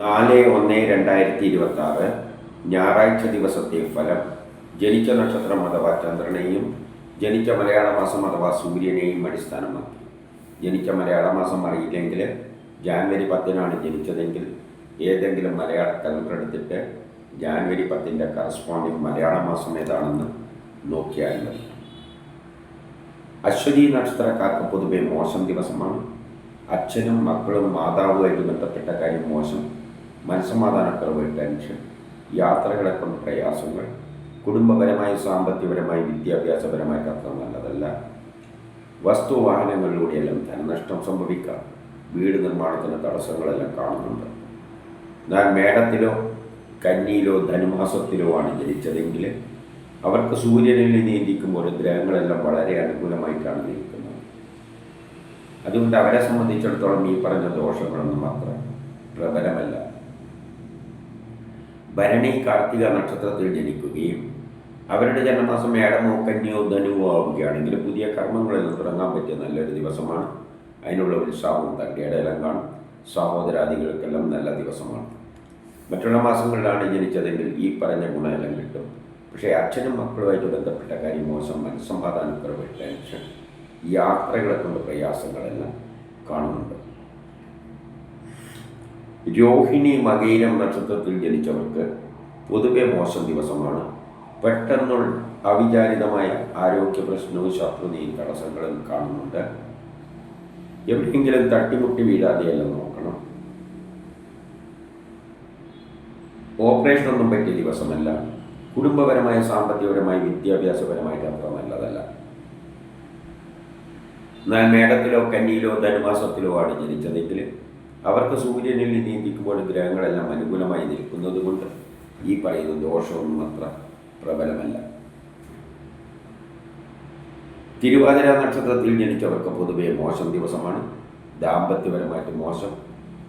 നാല് ഒന്ന് രണ്ടായിരത്തി ഇരുപത്തി ആറ് ഞായറാഴ്ച ദിവസത്തെ ഫലം ജനിച്ച നക്ഷത്രം അഥവാ ചന്ദ്രനെയും ജനിച്ച മലയാള മാസം അഥവാ സൂര്യനെയും അടിസ്ഥാനമാക്കി. ജനിച്ച മലയാള മാസം അറിയില്ലെങ്കിൽ ജാനുവരി പത്തിനാണ് ജനിച്ചതെങ്കിൽ ഏതെങ്കിലും മലയാള കലണ്ടർ എടുത്തിട്ട് ജാനുവരി പത്തിന്റെ കറസ്പോണ്ടിങ് മലയാള മാസം ഏതാണെന്ന് നോക്കിയാൽ മതി. അശ്വതി നക്ഷത്രക്കാർക്ക് പൊതുവെ മോശം ദിവസമാണ്. അച്ഛനും മക്കളും മാതാവുമായിട്ട് ബന്ധപ്പെട്ട കാര്യം മോശം. മനസ്സമാധാനക്കുറവ് ടെൻഷൻ യാത്രകളെ കൊണ്ട് പ്രയാസങ്ങൾ കുടുംബപരമായി സാമ്പത്തികപരമായി വിദ്യാഭ്യാസപരമായി അത്ര നല്ലതല്ല. വസ്തുവാഹനങ്ങളിലൂടെയെല്ലാം ധനനഷ്ടം സംഭവിക്കാം. വീട് നിർമ്മാണത്തിന് തടസ്സങ്ങളെല്ലാം കാണുന്നുണ്ട്. ഞാൻ മേടത്തിലോ കന്നിയിലോ ധനുമാസത്തിലോ ആണ് ജനിച്ചതെങ്കിൽ അവർക്ക് സൂര്യനിൽ നീന്തിക്കുമ്പോൾ ഗ്രഹങ്ങളെല്ലാം വളരെ അനുകൂലമായിട്ടാണ് നിൽക്കുന്നത് അതുകൊണ്ട് അവരെ സംബന്ധിച്ചിടത്തോളം ഈ പറഞ്ഞ ദോഷങ്ങളൊന്നും അത്ര പ്രബലമല്ല. ഭരണി കാർത്തിക നക്ഷത്രത്തിൽ ജനിക്കുകയും അവരുടെ ജന്മമാസം ഏടമോ കന്യോ ധനുവോ ആവുകയാണെങ്കിൽ പുതിയ കർമ്മങ്ങളെല്ലാം തുടങ്ങാൻ പറ്റിയ നല്ലൊരു ദിവസമാണ്. അതിനുള്ള ഉത്സാഹവും തട്ടിയുടെ എല്ലാം കാണും സഹോദരാദികൾക്കെല്ലാം നല്ല ദിവസമാണ്. മറ്റുള്ള മാസങ്ങളിലാണ് ജനിച്ചതെങ്കിൽ ഈ പറഞ്ഞ ഗുണമെല്ലാം കിട്ടും. പക്ഷേ അച്ഛനും മക്കളുമായിട്ട് ബന്ധപ്പെട്ട കാര്യം മോശം മനസ്സമാധാനക്കുറവ് ടെൻഷൻ യാത്രകളെ കൊണ്ട് പ്രയാസങ്ങളെല്ലാം കാണുന്നുണ്ട്. രോഹിണി മകയിരം നക്ഷത്രത്തിൽ ജനിച്ചവർക്ക് പൊതുവെ മോശം ദിവസമാണ്. പെട്ടെന്നുള്ള അവിചാരിതമായ ആരോഗ്യ പ്രശ്നവും ശത്രുതയും തടസ്സങ്ങളും കാണുന്നുണ്ട്. എവിടെയെങ്കിലും തട്ടിമുട്ടി വീഴാതെയെല്ലാം നോക്കണം. ഓപ്പറേഷൻ ഒന്നും പറ്റിയ ദിവസമല്ല. കുടുംബപരമായ സാമ്പത്തികപരമായ വിദ്യാഭ്യാസപരമായിട്ട് അത്ര നല്ലതല്ല എന്നാൽ മേടത്തിലോ കന്നിയിലോ ധനുമാസത്തിലോ ആണ് ജനിച്ചതെങ്കിൽ അവർക്ക് സൂര്യനിൽ നീന്തിക്കുമ്പോൾ ഗ്രഹങ്ങളെല്ലാം അനുകൂലമായി നിൽക്കുന്നത് കൊണ്ട് ഈ പറയുന്ന ദോഷമൊന്നും അത്ര പ്രബലമല്ല. തിരുവാതിര നക്ഷത്രത്തിൽ ജനിച്ചവർക്ക് പൊതുവെ മോശം ദിവസമാണ്. ദാമ്പത്യപരമായിട്ട് മോശം.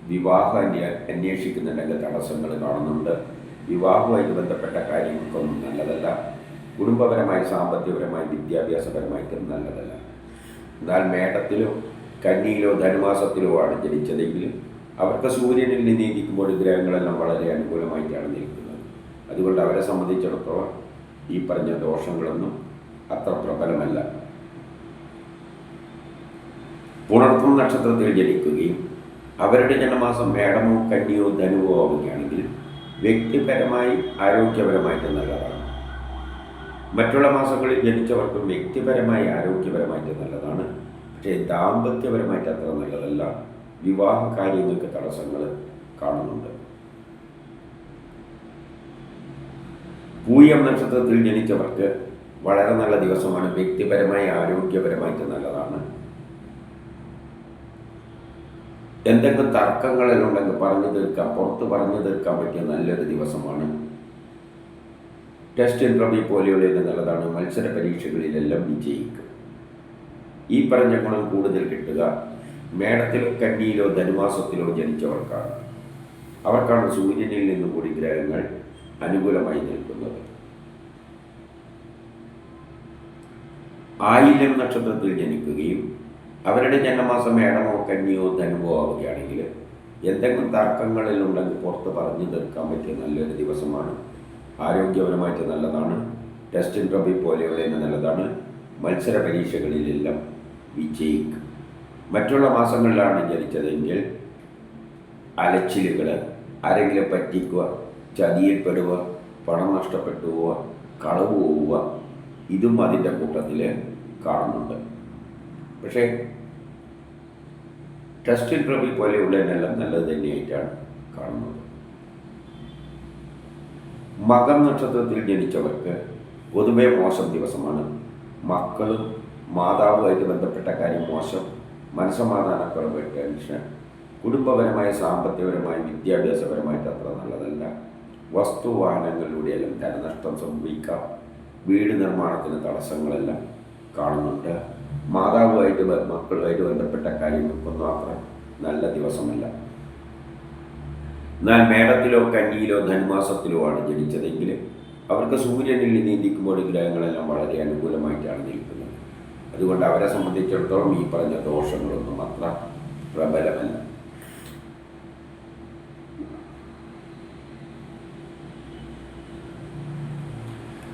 വിവാഹ അന്വേ അന്വേഷിക്കുന്നുണ്ടെങ്കിൽ തടസ്സങ്ങൾ കാണുന്നുണ്ട്. വിവാഹവുമായി ബന്ധപ്പെട്ട കാര്യങ്ങൾക്കൊന്നും നല്ലതല്ല. കുടുംബപരമായി സാമ്പത്തികപരമായി വിദ്യാഭ്യാസപരമായിട്ടും നല്ലതല്ല. എന്നാൽ മേടത്തിലോ കന്നിയിലോ ധനുമാസത്തിലോ ആണ് ജനിച്ചതെങ്കിലും അവർക്ക് സൂര്യനിൽ നീതിക്കുമ്പോൾ ഗ്രഹങ്ങളെല്ലാം വളരെ അനുകൂലമായിട്ടാണ് നിൽക്കുന്നത്. അതുകൊണ്ട് അവരെ സംബന്ധിച്ചിടത്തോളം ഈ പറഞ്ഞ ദോഷങ്ങളൊന്നും അത്ര പ്രബലമല്ല. പുണർത്തും നക്ഷത്രത്തിൽ ജനിക്കുകയും അവരുടെ ജനമാസം മേടമോ കന്നിയോ ധനുവോ ആവുകയാണെങ്കിൽ വ്യക്തിപരമായി ആരോഗ്യപരമായിട്ട് നല്ലതാണ്. മറ്റുള്ള മാസങ്ങളിൽ ജനിച്ചവർക്കും വ്യക്തിപരമായി ആരോഗ്യപരമായിട്ട് നല്ലതാണ്. പക്ഷേ ദാമ്പത്യപരമായിട്ട് അത്ര നല്ലതല്ല. വിവാഹ കാര്യങ്ങൾക്ക് തടസ്സങ്ങൾ കാണുന്നുണ്ട്. പൂയം നക്ഷത്രത്തിൽ ജനിച്ചവർക്ക് വളരെ നല്ല ദിവസമാണ്. വ്യക്തിപരമായി ആരോഗ്യപരമായിട്ട് നല്ലതാണ്. എന്തെങ്കിലും തർക്കങ്ങളിലുണ്ടെങ്കിൽ പറഞ്ഞു തീർക്കാം പുറത്ത് പറഞ്ഞു തീർക്കാൻ പറ്റിയ നല്ലൊരു ദിവസമാണ്. ടെസ്റ്റ് ഇൻട്രവ്യൂ പോലെയുള്ള നല്ലതാണ്. മത്സര പരീക്ഷകളിലെല്ലാം വിജയിക്കും. ഈ പറഞ്ഞ ഗുണം കൂടുതൽ കിട്ടുക. മേടത്തിലോ കന്നിയിലോ ധനുവാസത്തിലോ ജനിച്ചവർക്കാണ്. അവർക്കാണ് സൂര്യനിൽ നിന്ന് കൂടി ഗ്രഹങ്ങൾ അനുകൂലമായി നിൽക്കുന്നത്. ആയില്യം നക്ഷത്രത്തിൽ ജനിക്കുകയും അവരുടെ ജന്മമാസം മേടമോ കന്നിയോ ധനുവോ ആവുകയാണെങ്കിൽ എന്തെങ്കിലും തർക്കങ്ങളിൽ ഉണ്ടെങ്കിൽ പുറത്ത് പറഞ്ഞു തീർക്കാൻ പറ്റിയ നല്ലൊരു ദിവസമാണ്. ആരോഗ്യപരമായിട്ട് നല്ലതാണ്. ടെസ്റ്റിൻ ട്രബി പോലെയുള്ള നല്ലതാണ്. മത്സര പരീക്ഷകളിലെല്ലാം വിജയിക്കും. മറ്റുള്ള മാസങ്ങളിലാണ് ജനിച്ചതെങ്കിൽ അലച്ചിലുകൾ ആരെങ്കിലും പറ്റിക്കുക ചതിയിൽപ്പെടുക പണം നഷ്ടപ്പെട്ടു പോവുക കളവ് പോവുക ഇതും അതിന്റെ കൂട്ടത്തിൽ കാണുന്നുണ്ട്. പക്ഷേ ടെസ്റ്റ് ഇൻട്രവ്യൂ പോലെയുള്ളതിനെല്ലാം നല്ലത് തന്നെയായിട്ടാണ് കാണുന്നത്. മകം നക്ഷത്രത്തിൽ ജനിച്ചവർക്ക് പൊതുവെ മോശം ദിവസമാണ്. മക്കളും മാതാവുമായിട്ട് ബന്ധപ്പെട്ട കാര്യം മോശം. മനസ്സമാധാനക്കുറവ് ടെൻഷൻ. കുടുംബപരമായ സാമ്പത്തികപരമായ വിദ്യാഭ്യാസപരമായിട്ട് അത്ര നല്ലതല്ല. വസ്തുവാഹനങ്ങളിലൂടെയെല്ലാം ധനനഷ്ടം സംഭവിക്കാം. വീട് നിർമ്മാണത്തിന് തടസ്സങ്ങളെല്ലാം കാണുന്നുണ്ട്. മാതാവുമായിട്ട് മക്കളുമായിട്ട് ബന്ധപ്പെട്ട കാര്യങ്ങൾക്കൊന്നും അത്ര നല്ല ദിവസമല്ല. എന്നാൽ മേടത്തിലോ കന്നിയിലോ ധനുമാസത്തിലോ ആണ് ജനിച്ചതെങ്കിൽ അവർക്ക് സൂര്യനിൽ നീന്തിക്കുമ്പോൾ ഗ്രഹങ്ങളെല്ലാം വളരെ അനുകൂലമായിട്ടാണ് നിൽക്കുന്നത്. അതുകൊണ്ട് അവരെ സംബന്ധിച്ചിടത്തോളം ഈ പറഞ്ഞ ദോഷങ്ങളൊന്നും അത്ര പ്രബലമല്ല.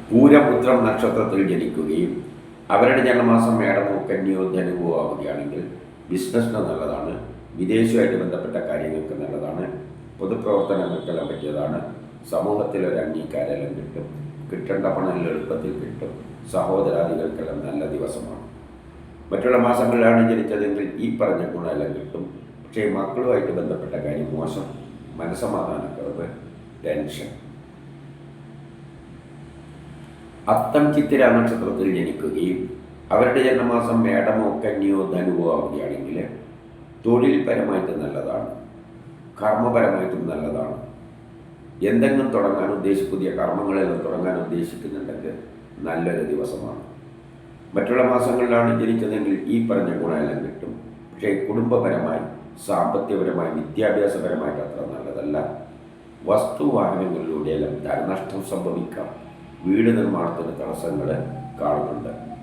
പൂരപുത്രം നക്ഷത്രത്തിൽ ജനിക്കുകയും അവരുടെ ജന്മമാസം മേടമോ കന്യോ ധനുവോ ആവുകയാണെങ്കിൽ ബിസിനസ്സിന് നല്ലതാണ് വിദേശവുമായിട്ട് ബന്ധപ്പെട്ട കാര്യങ്ങൾക്ക് നല്ലതാണ് പൊതുപ്രവർത്തനങ്ങൾക്കെല്ലാം പറ്റിയതാണ് സമൂഹത്തിൽ ഒരു അംഗീകാരമെല്ലാം കിട്ടും കിട്ടേണ്ട പണം എളുപ്പത്തിൽ കിട്ടും സഹോദരാദികൾക്കെല്ലാം നല്ല ദിവസമാണ്. മറ്റുള്ള മാസങ്ങളിലാണ് ജനിച്ചതെങ്കിൽ ഈ പറഞ്ഞ ഗുണമെല്ലാം കിട്ടും. പക്ഷേ മക്കളുമായിട്ട് ബന്ധപ്പെട്ട കാര്യം മോശം. മനസ്സമാധാനക്കുറവ് ടെൻഷൻ. അത്തം ചിത്തിര നക്ഷത്രത്തിൽ ജനിക്കുകയും അവരുടെ ജന്മമാസം മേടമോ കന്യോ ധനുവോ ആവുകയാണെങ്കിൽ തൊഴിൽപരമായിട്ട് നല്ലതാണ്. കർമ്മപരമായിട്ടും നല്ലതാണ്. എന്തെങ്കിലും തുടങ്ങാൻ ഉദ്ദേശിച്ച് പുതിയ കർമ്മങ്ങളെല്ലാം തുടങ്ങാൻ ഉദ്ദേശിക്കുന്നുണ്ടെങ്കിൽ നല്ലൊരു ദിവസമാണ്. മറ്റുള്ള മാസങ്ങളിലാണ് ജനിച്ചതെങ്കിൽ ഈ പറഞ്ഞ ഗുണമെല്ലാം കിട്ടും. പക്ഷേ കുടുംബപരമായി സാമ്പത്തികപരമായി വിദ്യാഭ്യാസപരമായിട്ട് അത്ര നല്ലതല്ല. വസ്തുവാഹനങ്ങളിലൂടെയെല്ലാം ധനനഷ്ടം സംഭവിക്കാം. വീട് നിർമ്മാണത്തിന് തടസ്സങ്ങൾ കാണുന്നുണ്ട്.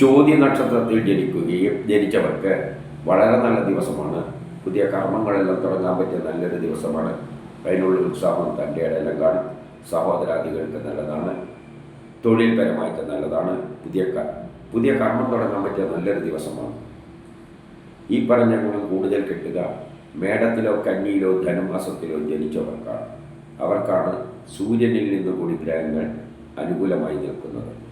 ചോദ്യ നക്ഷത്രത്തിൽ ജനിക്കുകയും ജനിച്ചവർക്ക് വളരെ നല്ല ദിവസമാണ്. പുതിയ കർമ്മങ്ങളെല്ലാം തുടങ്ങാൻ പറ്റിയ നല്ലൊരു ദിവസമാണ്. അതിനുള്ള ഉത്സാഹം തന്റെ ഇടയിലും കാണും. സഹോദരാദികൾക്ക് നല്ലതാണ്. തൊഴിൽപരമായിട്ട് നല്ലതാണ്. പുതിയ പുതിയ കർമ്മം തുടങ്ങാൻ പറ്റിയ നല്ലൊരു ദിവസമാണ്. ഈ പറഞ്ഞ ഗുണം കൂടുതൽ കിട്ടുക മേടത്തിലോ കന്നിയിലോ ധനുമാസത്തിലോ ജനിച്ചവർക്കാണ്. അവർക്കാണ് സൂര്യനിൽ നിന്ന് കൂടി ഗ്രഹങ്ങൾ അനുകൂലമായി നിൽക്കുന്നത്.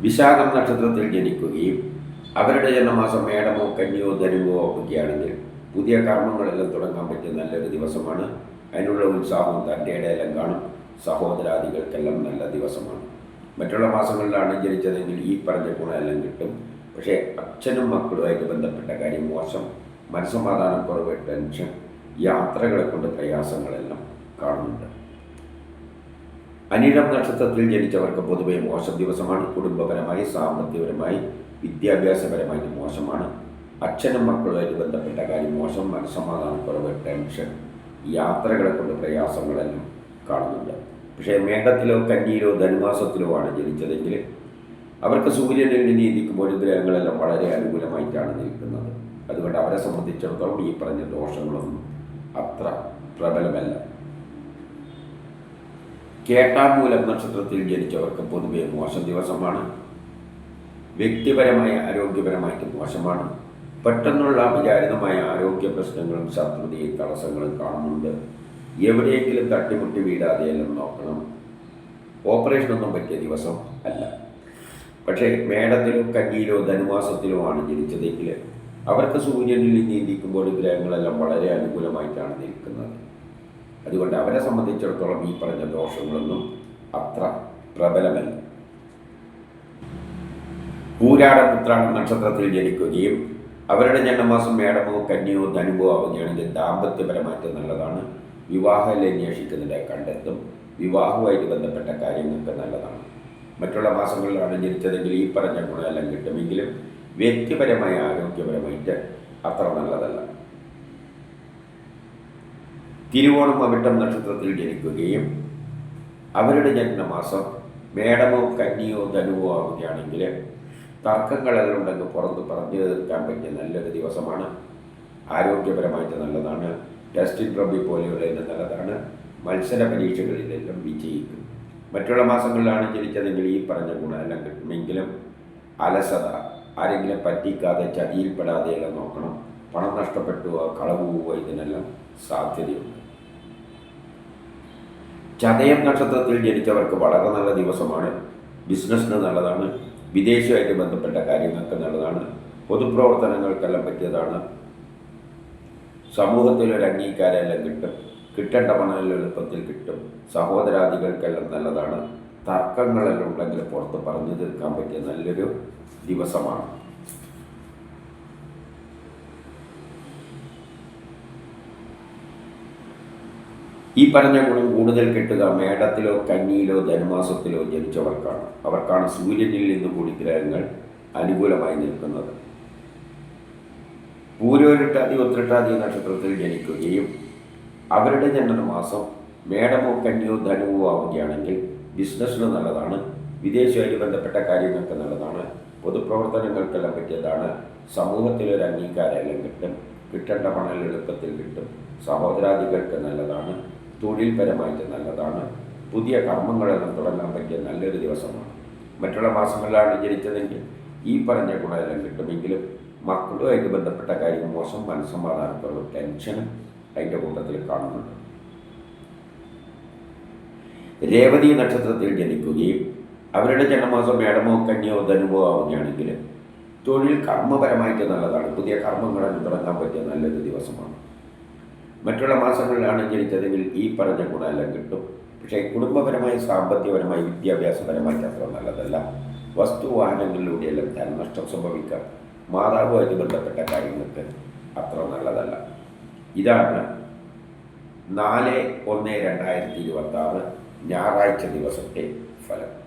വിശാഖം നക്ഷത്രത്തിൽ ജനിക്കുകയും അവരുടെ ജന്മമാസം മേടമോ കന്നിയോ ധനുവോ ആവുകയാണെങ്കിൽ പുതിയ കർമ്മങ്ങളെല്ലാം തുടങ്ങാൻ പറ്റിയ നല്ലൊരു ദിവസമാണ്. അതിനുള്ള ഉത്സാഹവും തന്റെ ഇടയിലും കാണും. സഹോദരാദികൾക്കെല്ലാം നല്ല ദിവസമാണ്. മറ്റുള്ള മാസങ്ങളിലാണ് ജനിച്ചതെങ്കിൽ ഈ പറഞ്ഞ ഗുണമെല്ലാം കിട്ടും. പക്ഷേ അച്ഛനും മക്കളുമായിട്ട് ബന്ധപ്പെട്ട കാര്യം മോശം. മനസ്സമാധാനക്കുറവ് ടെൻഷൻ യാത്രകളെ കൊണ്ട് പ്രയാസങ്ങളെല്ലാം കാണുന്നുണ്ട്. അനിഴം നക്ഷത്രത്തിൽ ജനിച്ചവർക്ക് പൊതുവെ മോശം ദിവസമാണ്. കുടുംബപരമായി സാമ്പത്തികപരമായി വിദ്യാഭ്യാസപരമായിട്ട് മോശമാണ്. അച്ഛനും മക്കളുമായിട്ട് ബന്ധപ്പെട്ട കാര്യം മോശം മനസ്സമാധാനക്കുറവ് ടെൻഷൻ യാത്രകളെ കൊണ്ട് പ്രയാസങ്ങളെല്ലാം കാണുന്നുണ്ട്. പക്ഷേ മേഘത്തിലോ കന്നിയിലോ ധനുമാസത്തിലോ ആണ് ജനിച്ചതെങ്കിൽ അവർക്ക് സൂര്യനിൽ നീതിക്കുമ്പോൾ ഗ്രഹങ്ങളെല്ലാം വളരെ അനുകൂലമായിട്ടാണ് നിൽക്കുന്നത്. അതുകൊണ്ട് അവരെ സംബന്ധിച്ചിടത്തോളം ഈ പറഞ്ഞ ദോഷങ്ങളൊന്നും അത്ര പ്രബലമല്ല. കേട്ടാമൂലം നക്ഷത്രത്തിൽ ജനിച്ചവർക്ക് പൊതുവെ മോശം ദിവസമാണ്. വ്യക്തിപരമായ ആരോഗ്യപരമായിട്ട് മോശമാണ്. പെട്ടെന്നുള്ള വിചാരിതമായ ആരോഗ്യ പ്രശ്നങ്ങളും ശത്രുതയും തടസ്സങ്ങളും കാണുന്നുണ്ട്. എവിടെയെങ്കിലും തട്ടിമുട്ടി വീഴാതെയെല്ലാം നോക്കണം. ഓപ്പറേഷനൊന്നും പറ്റിയ ദിവസം അല്ല. പക്ഷേ മേടത്തിലോ കന്നിയിലോ ധനുമാസത്തിലോ ആണ് ജനിച്ചതെങ്കിൽ അവർക്ക് സൂര്യനിൽ നീന്തിക്കുമ്പോൾ ഗ്രഹങ്ങളെല്ലാം വളരെ അനുകൂലമായിട്ടാണ് നിൽക്കുന്നത്. അതുകൊണ്ട് അവരെ സംബന്ധിച്ചിടത്തോളം ഈ പറഞ്ഞ ദോഷങ്ങളൊന്നും അത്ര പ്രബലമല്ല. പൂരാട ഉത്രാട നക്ഷത്രത്തിൽ ജനിക്കുകയും അവരുടെ ജന്മമാസം മേടമോ കന്യോ ധനുവോ ആവുകയാണെങ്കിൽ ദാമ്പത്യപരമായിട്ട് നല്ലതാണ്. വിവാഹം അന്വേഷിക്കുന്നതിനെ കണ്ടെത്തും. വിവാഹവുമായിട്ട് ബന്ധപ്പെട്ട കാര്യങ്ങൾക്ക് നല്ലതാണ്. മറ്റുള്ള മാസങ്ങളിലാണ് ജനിച്ചതെങ്കിൽ ഈ പറഞ്ഞ ഗുണമെല്ലാം കിട്ടുമെങ്കിലും വ്യക്തിപരമായ ആരോഗ്യപരമായിട്ട് അത്ര നല്ലതല്ല. തിരുവോണം അവിട്ടം നക്ഷത്രത്തിൽ ജനിക്കുകയും അവരുടെ ജന്മമാസം മേടമോ കന്നിയോ ധനുവോ ആവുകയാണെങ്കിൽ തർക്കങ്ങളെല്ലാം ഉണ്ടെങ്കിൽ പുറത്ത് പറഞ്ഞു തീർക്കാൻ പറ്റിയ നല്ലൊരു ദിവസമാണ്. ആരോഗ്യപരമായിട്ട് നല്ലതാണ്. ടെസ്റ്റിംഗ് പോലെയുള്ള പോലെയുള്ളതിന് നല്ലതാണ്. മത്സര പരീക്ഷകളിലെല്ലാം വിജയിക്കും. മറ്റുള്ള മാസങ്ങളിലാണ് ജനിച്ചതെങ്കിൽ ഈ പറഞ്ഞ ഗുണമെല്ലാം കിട്ടുമെങ്കിലും അലസത ആരെങ്കിലും പറ്റിക്കാതെ ചതിയിൽപ്പെടാതെയെല്ലാം നോക്കണം. പണം നഷ്ടപ്പെട്ടുവോ കളവ് പോവുക ഇതിനെല്ലാം സാധ്യതയുണ്ട്. ചതയം നക്ഷത്രത്തിൽ ജനിച്ചവർക്ക് വളരെ നല്ല ദിവസമാണ്. ബിസിനസ്സിന് നല്ലതാണ്. വിദേശമായിട്ട് ബന്ധപ്പെട്ട കാര്യങ്ങൾക്ക് നല്ലതാണ്. പൊതുപ്രവർത്തനങ്ങൾക്കെല്ലാം പറ്റിയതാണ്. സമൂഹത്തിൽ ഒരു അംഗീകാരമെല്ലാം കിട്ടും. കിട്ടേണ്ട പണമെല്ലാം എളുപ്പത്തിൽ കിട്ടും. സഹോദരാദികൾക്കെല്ലാം നല്ലതാണ്. തർക്കങ്ങളെല്ലാം ഉണ്ടെങ്കിൽ പുറത്ത് പറഞ്ഞു തീർക്കാൻ പറ്റിയ നല്ലൊരു ദിവസമാണ്. ഈ പറഞ്ഞ ഗുണം കൂടുതൽ കിട്ടുക മേടത്തിലോ കന്നിയിലോ ധനുമാസത്തിലോ ജനിച്ചവർക്കാണ്. അവർക്കാണ് സൂര്യനിൽ നിന്ന് കൂടി ഗ്രഹങ്ങൾ അനുകൂലമായി നിൽക്കുന്നത്. പൂരോരിട്ടാതി ഉത്രട്ടാതി നക്ഷത്രത്തിൽ ജനിക്കുകയും അവരുടെ ജനനമാസം മേടമോ കന്നിയോ ധനുവോ ആവുകയാണെങ്കിൽ ബിസിനസ്സിന് നല്ലതാണ് വിദേശമായിട്ട് ബന്ധപ്പെട്ട കാര്യങ്ങൾക്ക് നല്ലതാണ് പൊതുപ്രവർത്തനങ്ങൾക്കെല്ലാം പറ്റിയതാണ് സമൂഹത്തിലൊരു അംഗീകാരമെല്ലാം കിട്ടും കിട്ടേണ്ട പണം എളുപ്പത്തിൽ കിട്ടും സഹോദരാദികൾക്ക് നല്ലതാണ് തൊഴിൽപരമായിട്ട് നല്ലതാണ്. പുതിയ കർമ്മങ്ങളെല്ലാം തുടങ്ങാൻ പറ്റിയ നല്ലൊരു ദിവസമാണ്. മറ്റുള്ള മാസങ്ങളിലാണ് ജനിച്ചതെങ്കിൽ ഈ പറഞ്ഞ ഗുണമെല്ലാം കിട്ടുമെങ്കിലും മക്കളുമായിട്ട് ബന്ധപ്പെട്ട കാര്യം മോശം മനസ്സമാധാനത്തോളം ടെൻഷനും അതിന്റെ കൂട്ടത്തിൽ കാണുന്നുണ്ട്. രേവതി നക്ഷത്രത്തിൽ ജനിക്കുകയും അവരുടെ ജന്മമാസം മേടമോ കന്യോ ധനുവോ ആവുകയാണെങ്കിൽ തൊഴിൽ കർമ്മപരമായിട്ട് നല്ലതാണ്. പുതിയ കർമ്മങ്ങളെല്ലാം തുടങ്ങാൻ പറ്റിയ നല്ലൊരു ദിവസമാണ്. മറ്റുള്ള മാസങ്ങളിലാണ് ജനിച്ചതെങ്കിൽ ഈ പറഞ്ഞ ഗുണമെല്ലാം കിട്ടും. പക്ഷേ കുടുംബപരമായി സാമ്പത്തികപരമായി വിദ്യാഭ്യാസപരമായി അത്ര നല്ലതല്ല. വസ്തുവാഹനങ്ങളിലൂടെയെല്ലാം ധനനഷ്ടം സംഭവിക്കാം. മാതാവുമായിട്ട് ബന്ധപ്പെട്ട കാര്യങ്ങൾക്ക് അത്ര നല്ലതല്ല. ഇതാണ് നാല് ഒന്ന് രണ്ടായിരത്തി ഇരുപത്തി ആറ് ഞായറാഴ്ച ദിവസത്തെ ഫലം.